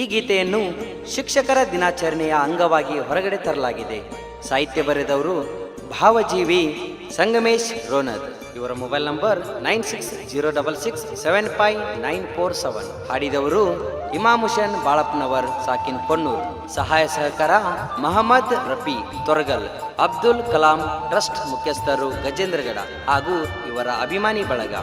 ಈ ಗೀತೆಯನ್ನು ಶಿಕ್ಷಕರ ದಿನಾಚರಣೆಯ ಅಂಗವಾಗಿ ಹೊರಗಡೆ ತರಲಾಗಿದೆ. ಸಾಹಿತ್ಯ ಬರೆದವರು ಭಾವಜೀವಿ ಸಂಗಮೇಶ್ ರೋನದ್. ಇವರ mobile number nine six zero double six seven five nine four seven. ಹಾಡಿದವರು Imam Hussain Balappanavar, ಸಾಕಿನ್ ಕೊನ್ನೂರ್ ಸಹಾಯ ಸಹಕಾರ ಮಹಮ್ಮದ್ ರಫಿ ತೊರಗಲ್, ಅಬ್ದುಲ್ ಕಲಾಂ ಟ್ರಸ್ಟ್ ಮುಖ್ಯಸ್ಥರು ಗಜೇಂದ್ರಗಡ ಹಾಗೂ ಇವರ ಅಭಿಮಾನಿ ಬಳಗ.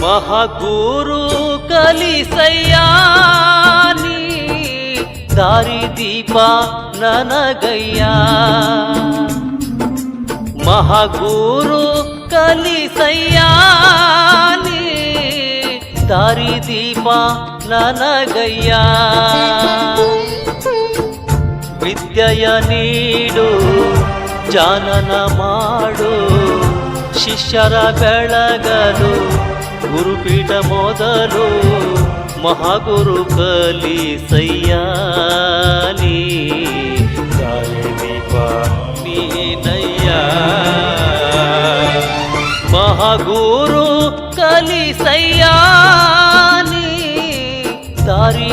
ಮಹಗುರು ಕಲಿಸಯ್ಯಾನಿ ದಾರಿ ದೀಪ ನನಗಯ್ಯ. ಮಹಗುರು ಕಲಿಸಯ್ಯಾನಿ ದಾರಿ ದೀಪ ನನಗಯ್ಯ. ವಿದ್ಯೆಯ ನೀಡು, ಜಾನನ ಮಾಡು, ಶಿಷ್ಯರ ಬೆಳಗಲು ಗುರುಪೀಠ ಮೊದಲು ಮಹಾಗುರು ಕಲಿಸಯ್ಯ ನೀ ಗಾಳಿ ದೀಪ ನೀನಯ್ಯ ಮಹಾಗುರು ಕಲಿಸಯ್ಯ ನೀ ದಾರಿ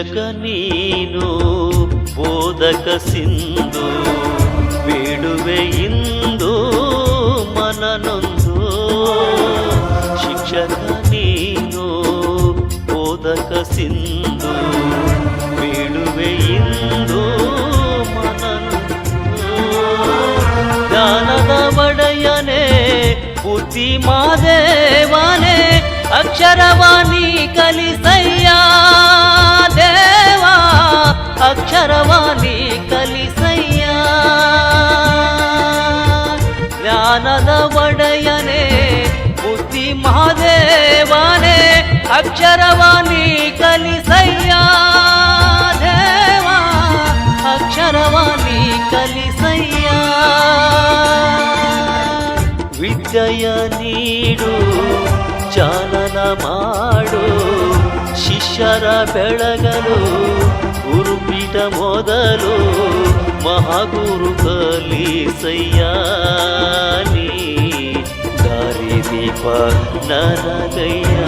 ದೀಪ ನನಗಯ್ಯ ಶಿಕ್ಷಕ ನೀನು ಬೋಧಕ ಸಿಂಧು ಬೇಡುವೆ ಇಂದು ಮನನೊಂದು ಶಿಕ್ಷಕ ನೀನು ಬೋಧಕ ಸಿಂಧು ಬೇಡುವೆ ಇಂದು ಮನನೊಂದು ಜ್ಞಾನದ ಒಡೆಯನೆ ಬುದ್ಧಿ ಮಾದೇವನೆ ಅಕ್ಷರವಾಣಿ ಕಲಿಸಯ್ಯ ದೇವಾ ಅಕ್ಷರವಾಣಿ ಕಲಿಸಯ್ಯ ಜ್ಞಾನದ ಒಡೆಯನೆ ಬುದ್ಧಿ ಮಹಾದೇವನೆ ಅಕ್ಷರವಾಣಿ ಕಲಿಸಯ್ಯ ದೇವಾ ಅಕ್ಷರವಾಣಿ ಕಲಿಸಯ್ಯ ವಿದ್ಯೆಯ ನೀಡು ಚಾಲನ ಮಾಡು ಶಿಷ್ಯರ ಬೆಳಗಲು ಗುರುಪೀಠ ಮೊದಲು ಮಹಾಗುರು ಕಲಿಸಯ್ಯ ನೀ ದಾರಿ ದೀಪ ನನಗಯ್ಯ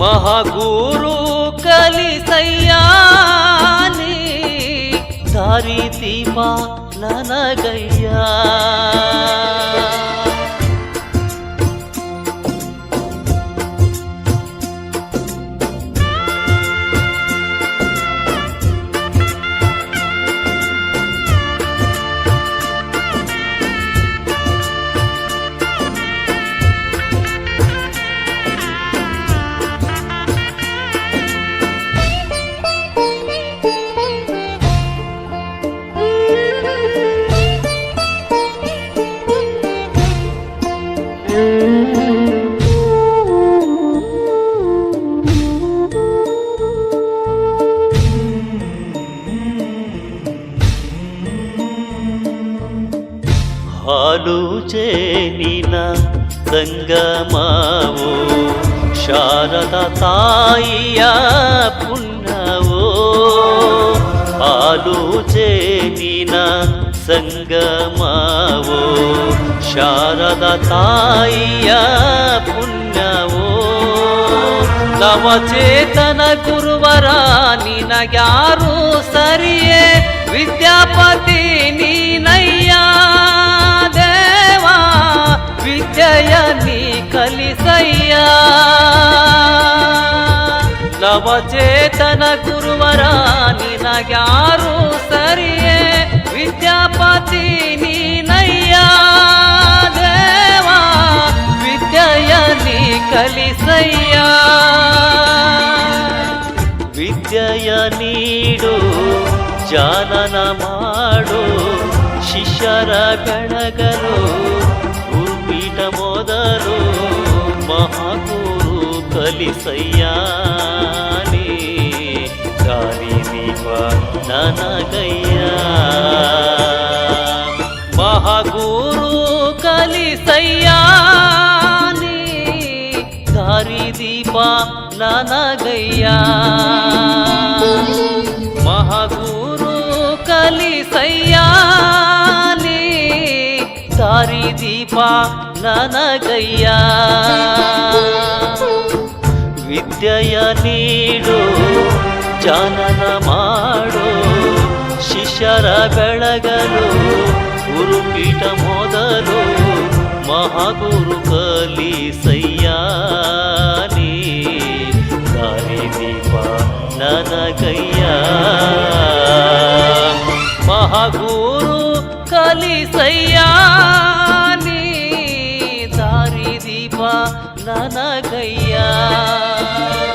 ಮಹಾಗುರು ಕಲಿಸಯ್ಯ ನೀ ದಾರಿ ದೀಪ ನನಗಯ್ಯ ಆಲೋಚನಿನ ಸಂಗಮವು ಶಾರದ ತಾಯಿಯ ಪುಣ್ಯವೋ ಆಲೋಚನಿನ ಸಂಗಮವೋ ಶಾರದ ತಾಯಿಯ ಪುಣ್ಯವೋ ನವಚೇತನ ಗುರುವರ ನಿನಗ್ಯಾರು ಸರಿಯೇ ವಿದ್ಯಾಪತಿ ನೀನಯ್ಯ ದೇವಾ ವಿದ್ಯೆಯ ನೀ ಕಲಿಸಯ್ಯ ನವಚೇತನ ಗುರುವರ ನಿನಗ್ಯಾರು ಸರಿಯೇ ಜಾನನ ಮಾಡು ಶಿಷ್ಯರ ಗಣಗರು ಗುರುಪೀಠ ಮೊದಲು ಮಹಾಗುರು ಕಲಿಸಯ್ಯಾನಿ ದಾರಿ ದೀಪ ನನಗಯ್ಯ. ಮಹಾಗುರು ಕಲಿಸಯ್ಯಾನಿ ದಾರಿ ದೀಪ ನನಗಯ್ಯ. ನನಗಯ್ಯ. ವಿದ್ಯೆಯ ನೀಡು ಜಾನನ ಮಾಡು ಶಿಷ್ಯರ ಬೆಳಗಲು ಗುರುಪೀಠ ಮೊದಲು ಮಹಾಗುರು ಕಲಿಸಯ್ಯಾನಿ ದಾರಿ ದೀಪ ನನಗಯ್ಯ. जाना गैया।